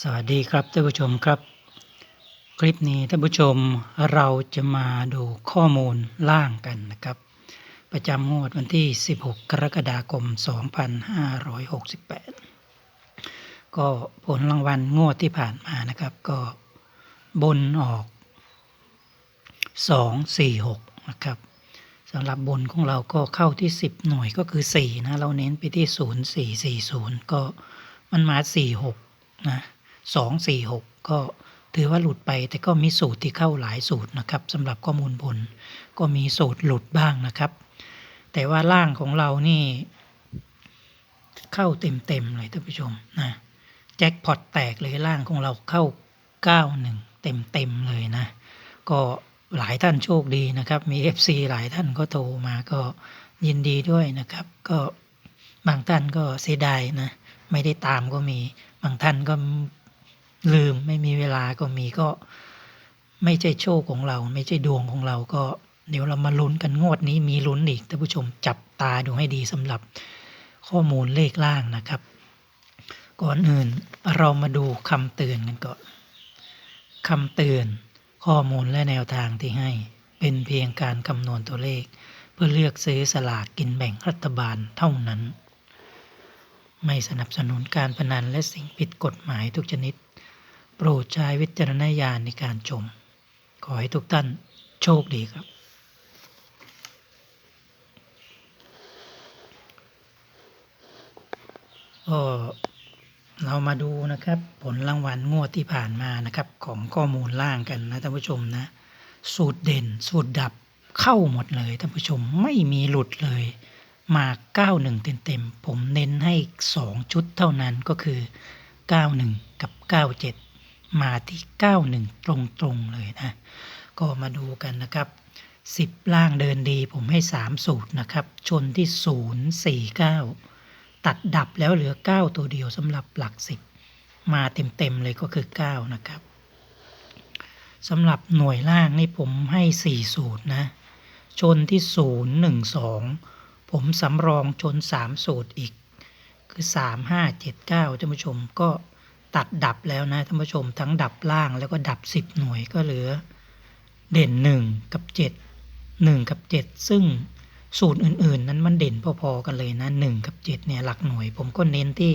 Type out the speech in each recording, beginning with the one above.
สวัสดีครับท่านผู้ชมครับ คลิปนี้ท่านผู้ชมเราจะมาดูข้อมูลล่างกันนะครับ ประจำงวดวันที่ 16 กรกฎาคม 2568 ก็ผลรางวัลงวดที่ผ่านมานะครับ ก็บนออก 2 4 6 นะครับสำหรับบนของเราก็เข้าที่ 10 หน่วยก็คือ 4 นะ เราเน้นไปที่ 0 4 4 0 ก็มันมา 4 6 นะ สองสี่หกก็ถือว่าหลุดไปแต่ก็มีสูตรที่เข้าหลายสูตรนะครับสำหรับข้อมูลบนก็มีสูตรหลุดบ้างนะครับ แต่ว่าล่างของเรานี่เข้าเต็มๆเลยท่านผู้ชมนะแจ็คพอตแตกเลยล่างของเราเข้า 91 เต็มๆเลยนะ ก็หลายท่านโชคดีนะครับ มี FC หลายท่านก็โทรมาก็ยินดีด้วยนะครับ ก็บางท่านก็เสียดายนะ ไม่ได้ตามก็มี บางท่านก็ ลืมไม่มีเวลาก็มีก็ ไม่ใช่โชคของเรา ไม่ใช่ดวงของเราก็ เดี๋ยวเรามาลุ้นกันงวดนี้มีลุ้นอีกท่านผู้ชมจับตาดูให้ดีสำหรับข้อมูลเลขล่างนะครับ ก่อนอื่นเรามาดูคำเตือนกันก่อนคำเตือนข้อมูลและแนวทางที่ให้ เป็นเพียงการคำนวณตัวเลข เพื่อเลือกซื้อสลากกินแบ่งรัฐบาลเท่านั้น ไม่สนับสนุนการพนันและสิ่งผิดกฎหมายทุกชนิด โปรดใช้วิจารณญาณในการชม ขอให้ทุกท่านโชคดีครับก็เรามาดูนะครับผลรางวัลงวดที่ผ่านมานะครับ ของข้อมูลล่างกันนะท่านผู้ชมนะ สูตรเด่นสูตรดับเข้าหมดเลยท่านผู้ชมไม่มีหลุดเลย มา91เต็มๆผมเน้นให้ 2 ชุดเท่านั้นก็คือ 91 กับ 97 มาที่ 91 ตรงๆเลยนะ ก็มาดูกันนะครับ 10 ล่างเดินดีผมให้ 3 สูตรนะครับ ชนที่ 0 4 9 ตัดดับแล้วเหลือ 9 ตัวเดียวสำหรับหลัก 10 มาเต็มๆเลยก็คือ 9 นะครับสำหรับหน่วยล่างนี่ผมให้ 4 สูตรนะ ชนที่ 0 1 2 ผมสำรองชน 3 สูตรอีก คือ 3 5 7 9ท่านผู้ชมก็ ตัดดับแล้วนะท่านผู้ชมทั้งดับล่างแล้วก็ดับ 10 หน่วยก็เหลือ เด่น 1 กับ 7 1 กับ 7 ซึ่งสูตรอื่นๆ นั้นมันเด่นพอๆกันเลยนะ 1 กับ 7 เนี่ยหลักหน่วย ผมก็เน้นที่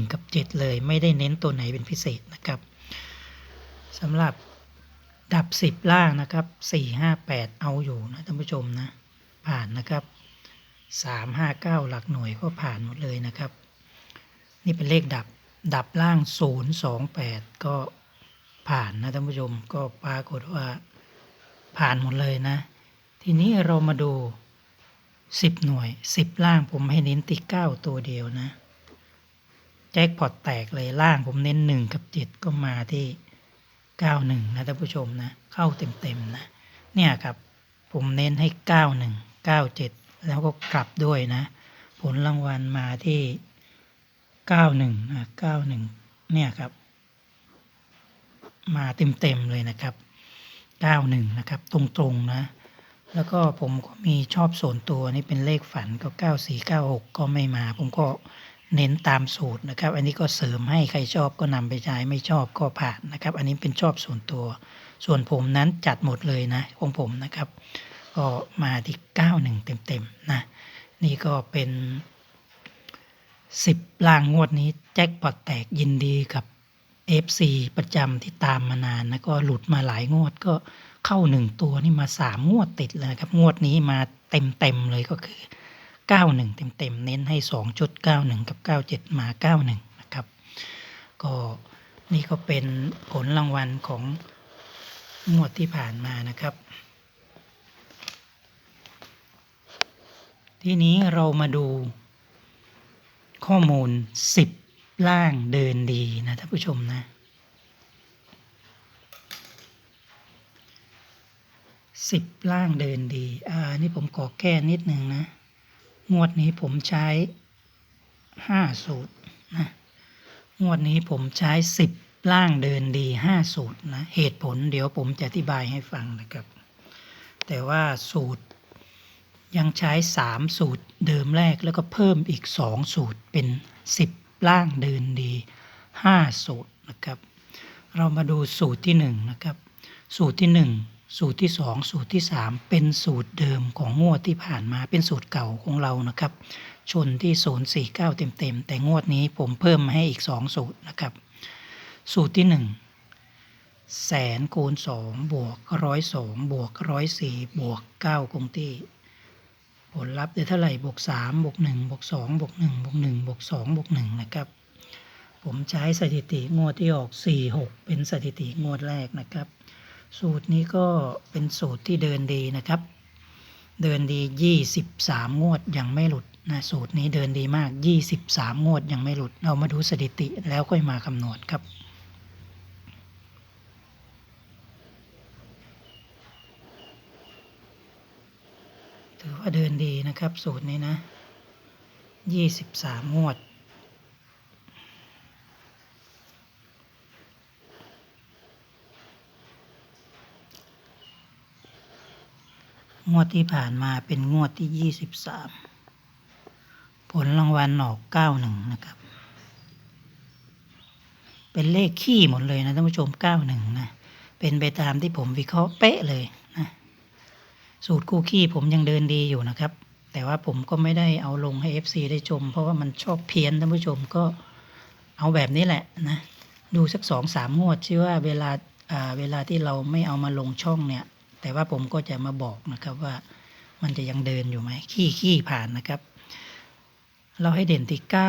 1 กับ 7 เลย ไม่ได้เน้นตัวไหนเป็นพิเศษนะครับสำหรับดับ 10 ล่างนะครับ 4 5 8 เอาอยู่นะท่านผู้ชมนะผ่านนะครับ 3 5 9 หลักหน่วยก็ผ่านหมดเลยนะครับ นี่เป็นเลขดับ ดับล่าง 0 2 8 ก็ผ่านนะท่านผู้ชมก็ปรากฏว่าผ่านหมดเลยนะ ทีนี้เรามาดู 10 หน่วย 10 ล่างผมให้เน้นติ9ตัวเดียวนะ แจ็คพอตแตกเลยล่างผมเน้น 1 กับ 7 ก็มาที่ 91 นะท่านผู้ชมนะ เข้าเต็มๆนะ เนี่ยครับผมเน้นให้ 91 97 แล้วก็กลับด้วยนะ ผลรางวัลมาที่ 91นะ91เนี่ยครับ มาเต็มๆเลยนะครับ91นะครับ ตรงๆนะ แล้วก็ผมก็มีชอบส่วนตัวนี่เป็นเลขฝันก็9496ก็ไม่มา ผมก็เน้นตามสูตรนะครับ อันนี้ก็เสริมให้ใครชอบก็นำไปใช้ไม่ชอบก็ผ่านนะครับ อันนี้เป็นชอบส่วนตัว ส่วนผมนั้นจัดหมดเลยนะของผมนะครับ ก็มาที่ 91 เต็มๆนะ นี่ก็เป็น 10 ล่างงวดนี้แจ็คพอตแตกยินดีกับ FC ประจำที่ตามมานานนะก็หลุดมาหลายงวดก็เข้าหนึ่งตัวนี่มาสามงวดติดเลยครับ งวดนี้มาเต็มเต็มเลยก็คือ91เต็มเต็มๆเน้นให้2จุด91กับ97มา91นะครับ ก็นี่ก็เป็นผลรางวัลของงวดที่ผ่านมานะครับ ทีนี้เรามาดู ข้อมูล 10 ล่างเดินดีนะท่านผู้ชมนะสิบล่างเดินดี อ่า นี่ผมขอแก้นิดหนึ่งนะ งวดนี้ผมใช้ห้าสูตรนะ งวดนี้ผมใช้สิบล่างเดินดีห้าสูตรนะ เหตุผลเดี๋ยวผมจะอธิบายให้ฟังนะครับ แต่ว่าสูตร ยังใช้สามสูตรเดิมแรกแล้วก็เพิ่มอีกสองสูตรเป็นสิบล่างเดินดีห้าสูตรนะครับ เรามาดูสูตรที่หนึ่งนะครับ สูตรที่หนึ่งสูตรที่สองสูตรที่สามเป็นสูตรเดิมของงวดที่ผ่านมาเป็นสูตรเก่าของเรานะครับ ชนที่ศูนย์สี่เก้าเต็มๆ แต่งวดนี้ผมเพิ่มมาให้อีกสองสูตรนะครับ สูตรที่หนึ่งแสนคูณสองบวกร้อยสองบวกร้อยสี่บวกเก้าคงที่ ผลลัพธ์ได้เท่าไหร่บวกสามบวกหนึ่งบวกสองบวกหนึ่งบวกหนึ่งบวกสองบวกหนึ่งนะครับ ผมใช้สถิติงวดที่ออกสี่หกเป็นสถิติงวดแรกนะครับ สูตรนี้ก็เป็นสูตรที่เดินดีนะครับ เดินดียี่สิบสามงวดยังไม่หลุดนะสูตรนี้เดินดีมากยี่สิบสามงวดยังไม่หลุด เรามาดูสถิติแล้วค่อยมาคำนวณครับ ถือว่าเดินดีนะครับ สูตรนี้นะยี่สิบสามงวด งวดที่ผ่านมาเป็นงวดที่ยี่สิบสามผลรางวัลออกเก้าหนึ่งนะครับ เป็นเลขขี้หมดเลยนะท่านผู้ชมเก้าหนึ่งนะ เป็นไปตามที่ผมวิเคราะห์เป๊ะเลยนะ สูตรคู่ขี้ผมยังเดินดีอยู่นะครับ แต่ว่าผมก็ไม่ได้เอาลงให้ FC ได้ชม เพราะว่ามันชอบเพี้ยนท่านผู้ชมก็เอาแบบนี้แหละนะดูสักสองสามงวดชื่อว่าเวลาอ่าเวลาที่เราไม่เอามาลงช่องเนี่ย แต่ว่าผมก็จะมาบอกนะครับว่ามันจะยังเดินอยู่ไหมขี้ขี้ผ่านนะครับ เราให้เด่นที่ 9 0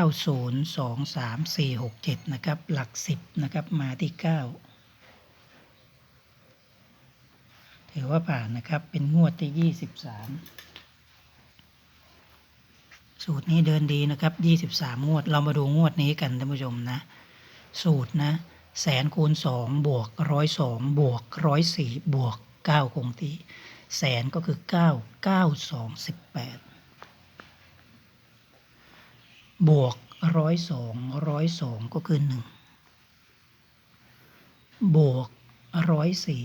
2 3 4 6 7 นะครับ หลัก 10 นะครับ มาที่ 9 ถือว่าผ่านนะครับ เป็นงวดที่23สูตรนี้เดินดีนะครับ23งวด เรามาดูงวดนี้กันท่านผู้ชมนะ สูตรนะ แสนคูณสองบวกร้อยสองบวกร้อยสี่บวกเก้าคงที่แสนก็คือเก้าเก้าสองสิบแปดบวกร้อยสองร้อยสองก็คือหนึ่งบวกร้อยสี่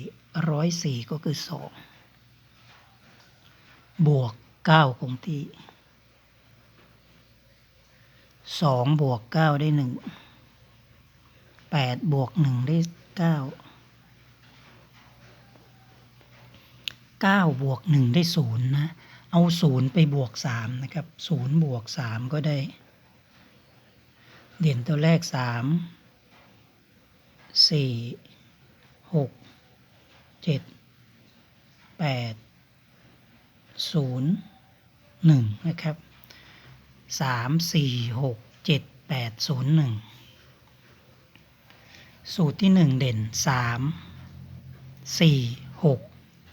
ร้อยสี่ก็คือสองบวกเก้าคงที่สองบวกเก้าได้หนึ่งแปดบวกหนึ่งได้เก้าเก้าบวกหนึ่งได้ศูนย์นะ เอาศูนย์ไปบวกสามนะครับศูนย์บวกสามก็ได้ เด่นตัวแรกสามสี่หก เจ็ดแปดศูนย์หนึ่งนะครับสามสี่หกเจ็ดแปดศูนย์หนึ่งสูตรที่หนึ่งเด่นสามสี่หก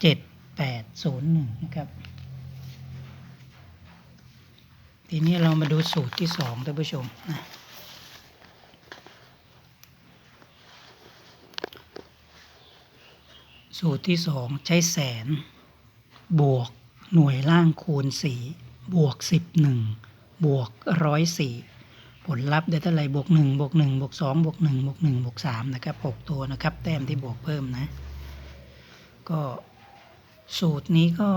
เจ็ดแปดศูนย์หนึ่งนะครับ ทีนี้เรามาดูสูตรที่สองท่านผู้ชมนะ สูตรที่สองใช้แสน บวกหน่วยล่างคูณสี่บวกสิบหนึ่งบวกร้อยสี่ผลลัพธ์ได้เท่าไหร่บวกหนึ่งบวกหนึ่งบวกสองบวกหนึ่งบวกหนึ่งบวกสามนะครับหกตัวนะครับ แต้มที่บวกเพิ่มนะ ก็สูตรนี้ก็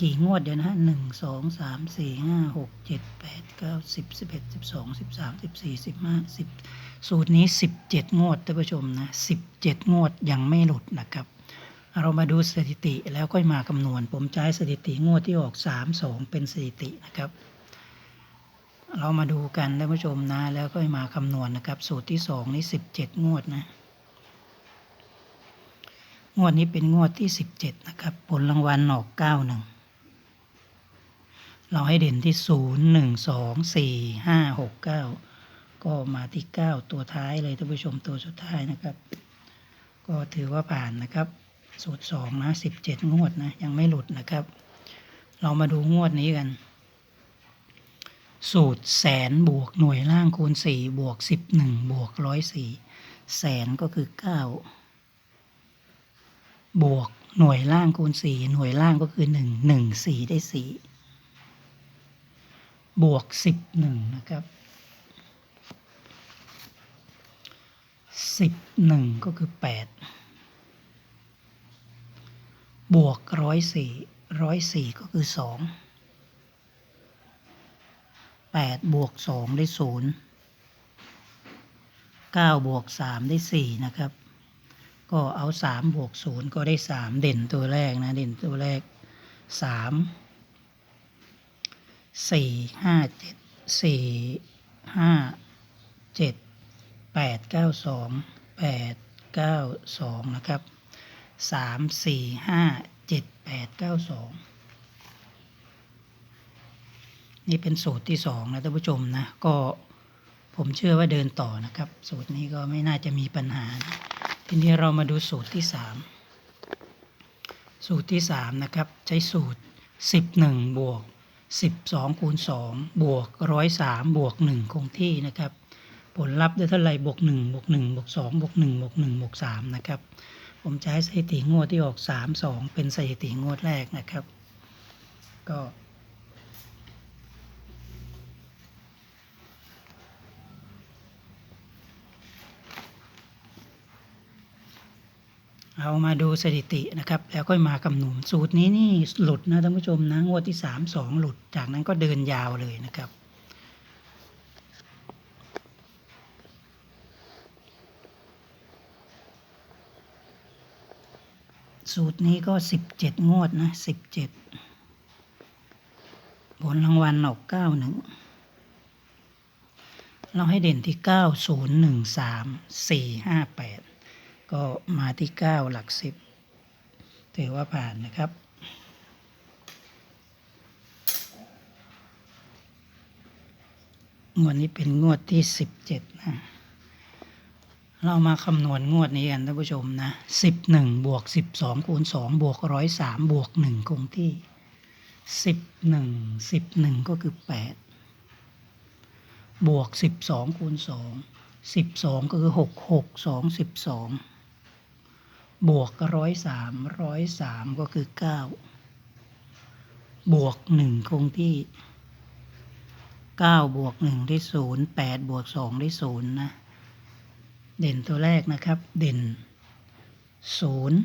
กี่งวดเดี๋ยวนะฮะหนึ่งสองสามสี่ห้าหกเจ็ดแปดเก้าสิบสิบเอ็ดสิบสองสิบสามสิบสี่สิบห้าสิบ สูตรนี้สิบเจ็ดงวดท่านผู้ชมนะสิบเจ็ดงวดยังไม่หลุดนะครับ เรามาดูสถิติแล้วค่อยมาคำนวณ ผมใช้สถิติงวดที่ออกสามสองเป็นสถิตินะครับ เรามาดูกันท่านผู้ชมนะ แล้วก็มาคำนวณนะครับ สูตรที่สองนี่สิบเจ็ดงวดนะ งวดนี้เป็นงวดที่สิบเจ็ดนะครับ ผลรางวัลออกเก้าหนึ่งเราให้เด่นที่ศูนย์หนึ่งสองสี่ห้าห ก็มาที่เก้าตัวท้ายเลยท่านผู้ชมตัวสุดท้ายนะครับ ก็ถือว่าผ่านนะครับ สูตรสองนะสิบเจ็ดงวดนะ ยังไม่หลุดนะครับ เรามาดูงวดนี้กัน สูตรแสนบวกหน่วยล่างคูณสี่บวกสิบหนึ่งบวกร้อยสี่แสนก็คือเก้าบวกหน่วยล่างคูณสี่หน่วยล่างก็คือหนึ่งหนึ่งสี่ได้สี่บวกสิบหนึ่งนะครับ สิบหนึ่งก็คือแปดบวกร้อยสี่ร้อยสี่ก็คือสองแปดบวกสองได้ศูนย์เก้าบวกสามได้สี่นะครับ ก็เอาสามบวกศูนย์ก็ได้สามเด่นตัวแรกนะ เด่นตัวแรกสามสี่ห้าเจ็ดสี่ห้าเจ็ด แปดเก้าสองแปดเก้าสองนะครับสามสี่ห้าเจ็ดแปดเก้าสองนี่เป็นสูตรที่สองนะท่านผู้ชมนะ ก็ผมเชื่อว่าเดินต่อนะครับ สูตรนี้ก็ไม่น่าจะมีปัญหานะทีนี้เรามาดูสูตรที่สามสูตรที่สามนะครับ ใช้สูตรสิบหนึ่งบวกสิบสองคูณสองบวกร้อยสามบวกหนึ่งคงที่นะครับ ผลลัพธ์ได้เท่าไหร่บวกหนึ่งบวกหนึ่งบวกสองบวกหนึ่งบวกหนึ่งบวกสามนะครับ ผมใช้สถิติงวดที่ออกสามสองเป็นสถิติงวดแรกนะครับ ก็เอามาดูสถิตินะครับ แล้วก็มาคำหนวณสูตรนี้นี่หลุดนะท่านผู้ชมนะงวดที่สามสองหลุดจากนั้นก็เดินยาวเลยนะครับ สูตรนี้ก็สิบเจ็ดงวดนะสิบเจ็ดผลรางวัลออกเก้าหนึ่งเราให้เด่นที่เก้าศูนย์หนึ่งสามสี่ห้าแปดก็มาที่เก้าหลักสิบถือว่าผ่านนะครับงวดนี้เป็นงวดที่สิบเจ็ดนะ เรามาคำนวณงวดนี้กันท่านผู้ชมนะสิบหนึ่งบวกสิบสองคูณสองบวกร้อยสามบวกหนึ่งคงที่สิบหนึ่งสิบหนึ่งก็คือแปดบวกสิบสองคูณสองสิบสองก็คือหกหกสองสิบสองบวกร้อยสามร้อยสามก็คือเก้าบวกหนึ่งคงที่เก้าบวกหนึ่งได้ศูนย์แปดบวกสองได้ศูนย์นะ เด่นตัวแรกนะครับ เด่นศูนย์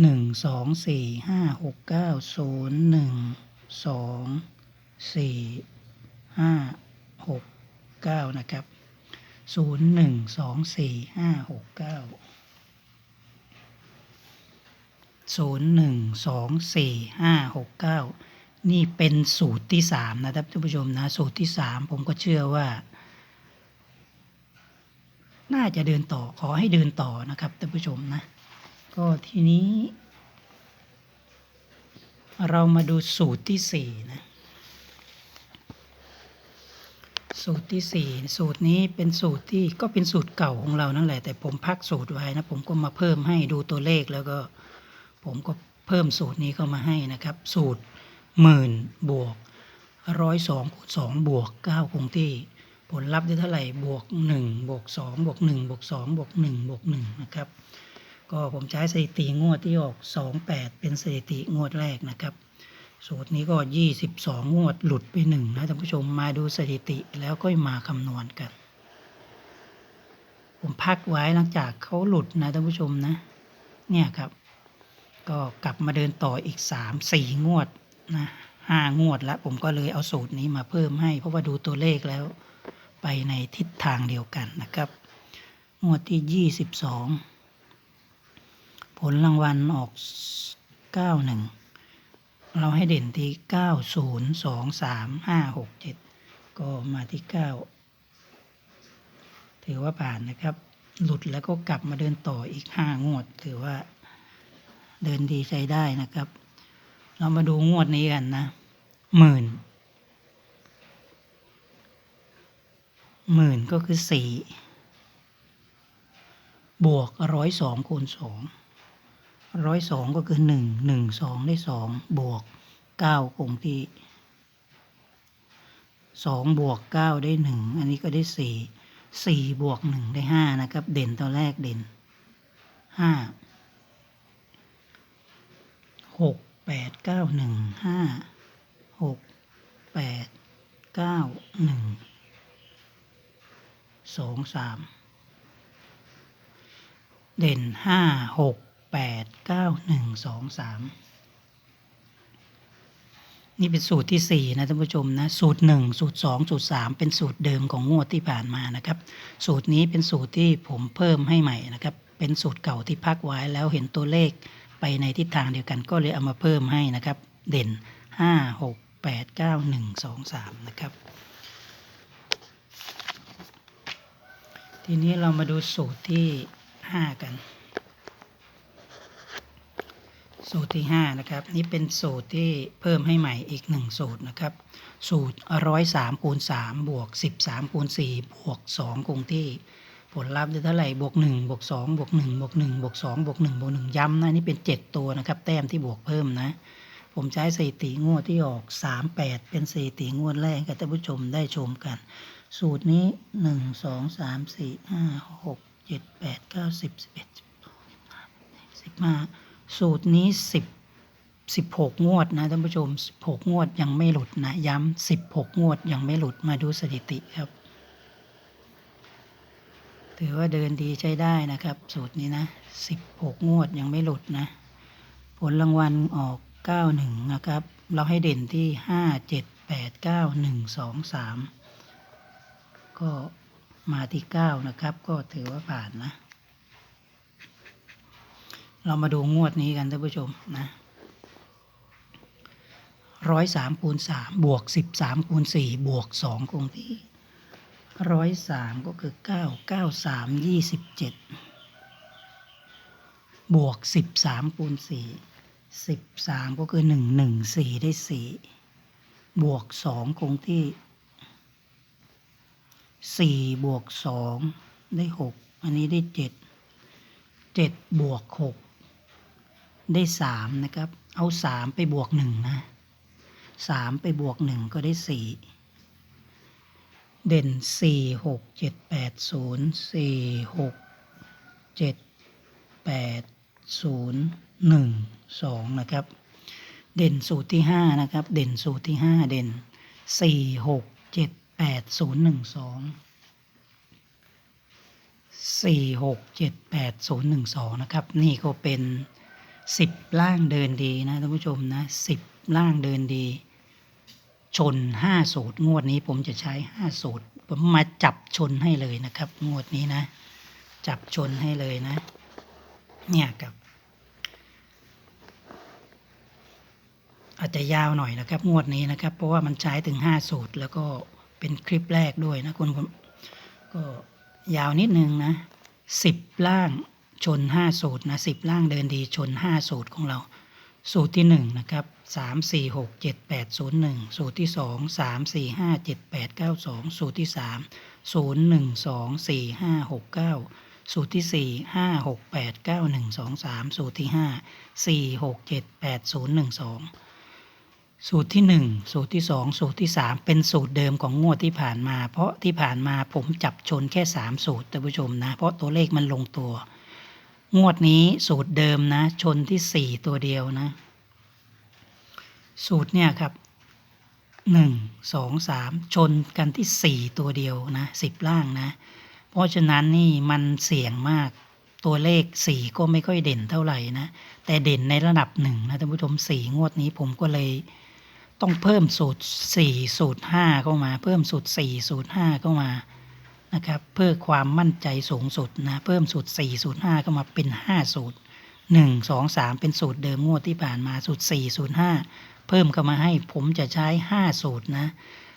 หนึ่งสองสี่ห้าหกเก้าศูนย์หนึ่งสองสี่ห้าหกเก้านะครับศูนย์หนึ่งสองสี่ห้าหกเก้าศูนย์หนึ่งสองสี่ห้าหกเก้านี่เป็นสูตรที่สามนะครับท่านผู้ชมนะ สูตรที่สามผมก็เชื่อว่า น่าจะเดินต่อขอให้เดินต่อนะครับท่านผู้ชมนะ ก็ทีนี้ เรามาดูสูตรที่สี่นะสูตรที่สี่สูตรนี้เป็นสูตรที่ก็เป็นสูตรเก่าของเรานั่นแหละ แต่ผมพักสูตรไว้นะ ผมก็มาเพิ่มให้ดูตัวเลขแล้วก็ ผมก็เพิ่มสูตรนี้เข้ามาให้นะครับ สูตรหมื่นบวกร้อยสองคูณสองบวกเก้าคงที่ ผลลัพธ์ได้เท่าไหร่บวกหนึ่งบวกสองบวกหนึ่งบวกสองบวกหนึ่งบวกหนึ่งนะครับ ก็ผมใช้สถิติงวดที่ออกสองแปดเป็นสถิติงวดแรกนะครับ สูตรนี้ก็ยี่สิบสองงวดหลุดไปหนึ่งนะท่านผู้ชมมาดูสถิติแล้วก็มาคำนวณกัน ผมพักไว้หลังจากเขาหลุดนะท่านผู้ชมนะ เนี่ยครับ ก็กลับมาเดินต่ออีกสามสี่งวดนะห้างวดแล้วผมก็เลยเอาสูตรนี้มาเพิ่มให้ เพราะว่าดูตัวเลขแล้ว ไปในทิศทางเดียวกันนะครับ งวดที่ยี่สิบสองผลรางวัลออกเก้าหนึ่งเราให้เด่นที่เก้าศูนย์สองสามห้าหกเจ็ดก็มาที่เก้าถือว่าผ่านนะครับ หลุดแล้วก็กลับมาเดินต่ออีกห้างวด ถือว่าเดินดีใช้ได้นะครับ เรามาดูงวดนี้กันนะหมื่น หมื่นก็คือสี่บวกร้อยสองคูณสองร้อยสองก็คือหนึ่งหนึ่งสองได้สองบวกเก้าคงที่สองบวกเก้าได้หนึ่งอันนี้ก็ได้สี่สี่บวกหนึ่งได้ห้านะครับ เด่นตัวแรกเด่นห้าหกแปดเก้าหนึ่งห้าหกแปดเก้าหนึ่ง สองสามเด่นห้าหกแปดเก้าหนึ่งสองสามนี่เป็นสูตรที่ 4 นะท่านผู้ชมนะ สูตร 1 สูตร 2 สูตร 3 เป็นสูตรเดิมของงวดที่ผ่านมานะครับ สูตรนี้เป็นสูตรที่ผมเพิ่มให้ใหม่นะครับ เป็นสูตรเก่าที่พักไว้แล้วเห็นตัวเลขไปในทิศทางเดียวกันก็เลยเอามาเพิ่มให้นะครับ เด่น 5 6 8 9 1 2 3 นะครับ ทีนี้เรามาดูสูตรที่5กัน สูตรที่5นะครับ นี่เป็นสูตรที่เพิ่มให้ใหม่อีก1สูตรนะครับ สูตร103คูณ3บวก13คูณ4บวก2คงที่ผลลัพธ์ได้เท่าไหร่บวก1บวก2บวก1บวก1บวก2บวก1บวก1ย้ำนะนี่เป็น 7 ตัวนะครับ แต้มที่บวกเพิ่มนะ ผมใช้สถิติงวดที่ออก 38 เป็นสถิติงวดแรกให้ท่านผู้ชมได้ชมกัน สูตรนี้หนึ่งสองสามสี่ห้าหกเจ็ดแปดเก้าสิบสิบเอ็ดสิบห้าสูตรนี้สิบสิบหกงวดนะท่านผู้ชมสิบหกงวดยังไม่หลุดนะ ย้ำสิบหกงวดยังไม่หลุดมาดูสถิติครับ ถือว่าเดินดีใช้ได้นะครับ สูตรนี้นะสิบหกงวดยังไม่หลุดนะ ผลรางวัลออกเก้าหนึ่งนะครับ เราให้เด่นที่ห้าเจ็ดแปดเก้าหนึ่งสองสาม มาที่9นะครับ ก็ถือว่าผ่านนะ เรามาดูงวดนี้กันท่านผู้ชมนะร้อยสามคูณสามบวกสิบสามคูณสี่บวกสองคงที่ร้อยสามก็คือเก้าเก้าสามยี่สิบเจ็ดบวกสิบสามคูณสี่สิบสามก็คือหนึ่งหนึ่งสี่ได้สี่บวกสองคงที่ สี่บวกสองได้หกอันนี้ได้เจ็ดเจ็ดบวกหกได้สามนะครับ เอาสามไปบวกหนึ่งนะสามไปบวกหนึ่งก็ได้สี่เด่นสี่หกเจ็ดแปดศูนย์สี่หกเจ็ดแปดศูนย์หนึ่งสองนะครับ เด่นสูตรที่ห้านะครับ เด่นสูตรที่ห้าเด่นสี่หกเจ็ด แปดศูนย์หนึ่งสองสี่หกเจ็ดแปดศูนย์หนึ่งสองนะครับ นี่ก็เป็นสิบล่างเดินดีนะท่านผู้ชมนะสิบล่างเดินดี ชนห้าสูตรงวดนี้ผมจะใช้ห้าสูตรผมมาจับชนให้เลยนะครับ งวดนี้นะ จับชนให้เลยนะ เนี่ยครับอาจจะยาวหน่อยนะครับ งวดนี้นะครับ เพราะว่ามันใช้ถึงห้าสูตรแล้วก็ เป็นคลิปแรกด้วยนะคุณผู้ก็ยาวนิดนึงนะสิบล่างชนห้าสูตรนะสิบล่างเดินดีชนห้าสูตรของเรา สูตรที่หนึ่งนะครับสามสี่หกเจ็ดแปดศูนย์หนึ่งสูตรที่สองสามสี่ห้าเจ็ดแปดเก้าสองสูตรที่สามศูนย์หนึ่งสองสี่ห้าหกเก้าสูตรที่สี่ห้าหกแปดเก้าหนึ่งสองสามสูตรที่ห้าสี่หกเจ็ดแปดศูนย์หนึ่งสอง สูตรที่หนึ่งสูตรที่สองสูตรที่สามเป็นสูตรเดิมของงวดที่ผ่านมา เพราะที่ผ่านมาผมจับชนแค่สามสูตรท่านผู้ชมนะ เพราะตัวเลขมันลงตัว งวดนี้สูตรเดิมนะ ชนที่สี่ตัวเดียวนะ สูตรเนี่ยครับหนึ่งสองสามชนกันที่สี่ตัวเดียวนะสิบล่างนะ เพราะฉะนั้นนี่มันเสี่ยงมากตัวเลขสี่ก็ไม่ค่อยเด่นเท่าไหร่นะ แต่เด่นในระดับหนึ่งนะท่านผู้ชมสี่งวดนี้ผมก็เลย ต้องเพิ่มสูตร 4 สูตร 5 เข้ามา เพิ่มสูตร 4 สูตร 5 เข้ามานะครับเพื่อความมั่นใจสูงสุดนะเพิ่มสูตร 4 สูตร 5 เข้ามาเป็น 5 สูตร 1 2 3 เป็นสูตรเดิมงวดที่ผ่านมาสูตร 4 สูตร 5 เพิ่มเข้ามาให้ผมจะใช้ 5 สูตรนะ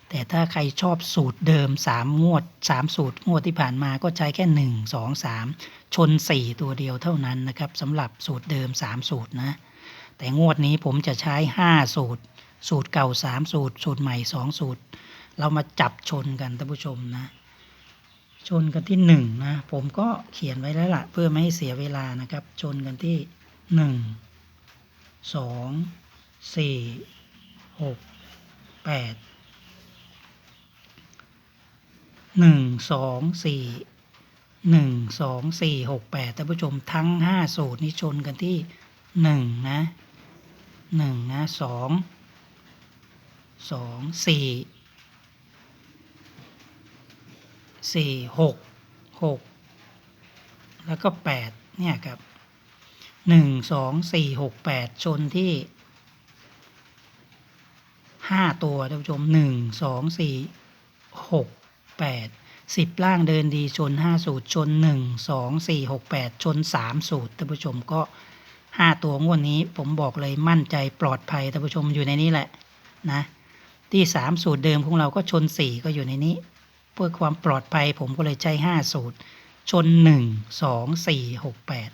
แต่ถ้าใครชอบสูตรเดิม 3 งวด 3 สูตรงวดที่ผ่านมาก็ใช้แค่ 1 2 3 ชน 4 ตัวเดียวเท่านั้นนะครับสำหรับสูตรเดิม 3 สูตรนะแต่งวดนี้ผมจะใช้ 5 สูตร สูตรเก่าสามสูตร สูตรใหม่สองสูตร เรามาจับชนกันท่านผู้ชมนะ ชนกันที่หนึ่งนะ ผมก็เขียนไว้แล้วละ่ะ เพื่อไม่ให้เสียเวลานะครับ ชนกันที่หนึ่งสองสี่หกแปดหนึ่งสองสี่หนึ่งสองสี่หกแปดท่านผู้ชมทั้งห้าสูตรนี้ชนกันที่หนึ่งนะหนึ่งนะสอง สองสี่สี่หกหกแล้วก็แปดเนี่ยครับหนึ่งสองสี่หกแปดชนที่ห้าตัวท่านผู้ชมหนึ่งสองสี่หกแปดสิบล่างเดินดีชนห้าสูตรชนหนึ่งสองสี่หกแปดชนสามสูตรท่านผู้ชมก็ห้าตัวงวดนี้ผมบอกเลยมั่นใจปลอดภัยท่านผู้ชมอยู่ในนี้แหละนะ ที่สามสูตรเดิมของเราก็ชนสี่ก็อยู่ในนี้ เพื่อความปลอดภัยผมก็เลยใช้ห้าสูตร ชนหนึ่งสองสี่หกแปด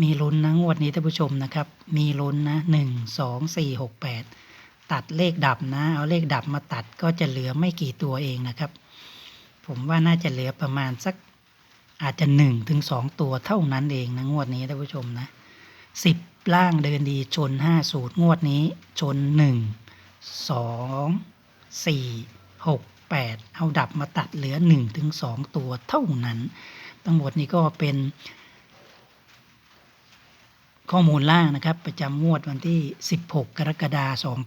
มีลุ้นนะงวดนี้ท่านผู้ชมนะครับ มีลุ้นนะหนึ่งสองสี่หกแปดตัดเลขดับนะ เอาเลขดับมาตัดก็จะเหลือไม่กี่ตัวเองนะครับ ผมว่าน่าจะเหลือประมาณสักอาจจะหนึ่งถึงสองตัวเท่านั้นเองนะงวดนี้ท่านผู้ชมนะสิบล่างเดินดีชนห้าสูตรงวดนี้ชนหนึ่ง สองสี่หกแปดเอาดับมาตัดเหลือหนึ่งถึงสองตัวเท่านั้น ทั้งหมดนี้ก็เป็นข้อมูลล่างนะครับ ประจำงวดวันที่ 16 กรกฎาคม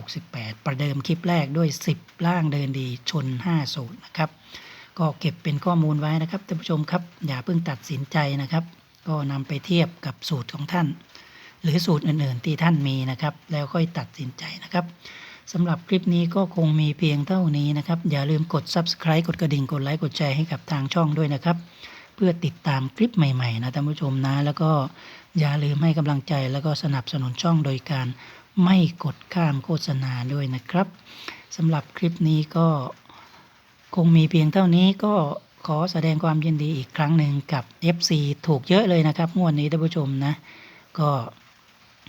2568 ประเดิมคลิปแรกด้วย 10 ล่างเดินดีชน5สูตรนะครับ ก็เก็บเป็นข้อมูลไว้นะครับท่านผู้ชมครับ อย่าเพิ่งตัดสินใจนะครับ ก็นำไปเทียบกับสูตรของท่าน หรือสูตรอื่นๆที่ท่านมีนะครับ แล้วค่อยตัดสินใจนะครับสำหรับคลิปนี้ก็คงมีเพียงเท่านี้นะครับ อย่าลืมกด subscribe กดกระดิ่งกดไลค์กดแชร์ให้กับทางช่องด้วยนะครับ เพื่อติดตามคลิปใหม่ๆนะท่านผู้ชมนะ แล้วก็อย่าลืมให้กำลังใจแล้วก็สนับสนุนช่องโดยการไม่กดข้ามโฆษณาด้วยนะครับสำหรับคลิปนี้ก็คงมีเพียงเท่านี้ก็ขอแสดงความยินดีอีกครั้งหนึ่งกับ FC ถูกเยอะเลยนะครับงวดนี้ท่านผู้ชมนะ ก็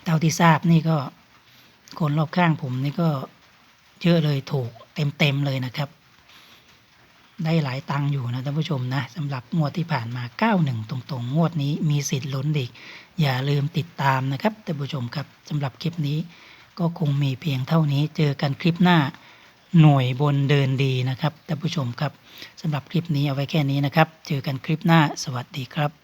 เท่าที่ทราบนี่ก็คนรอบข้างผมนี่ก็เยอะเลยถูกเต็มๆเลยนะครับ ได้หลายตังค์อยู่นะท่านผู้ชมนะสำหรับงวดที่ผ่านมา 91 ตรงๆ งวดนี้มีสิทธิ์ลุ้นอีก อย่าลืมติดตามนะครับท่านผู้ชมครับสำหรับคลิปนี้ก็คงมีเพียงเท่านี้เจอกันคลิปหน้าหน่วยบนเดินดีนะครับท่านผู้ชมครับสำหรับคลิปนี้เอาไว้แค่นี้นะครับ เจอกันคลิปหน้าสวัสดีครับ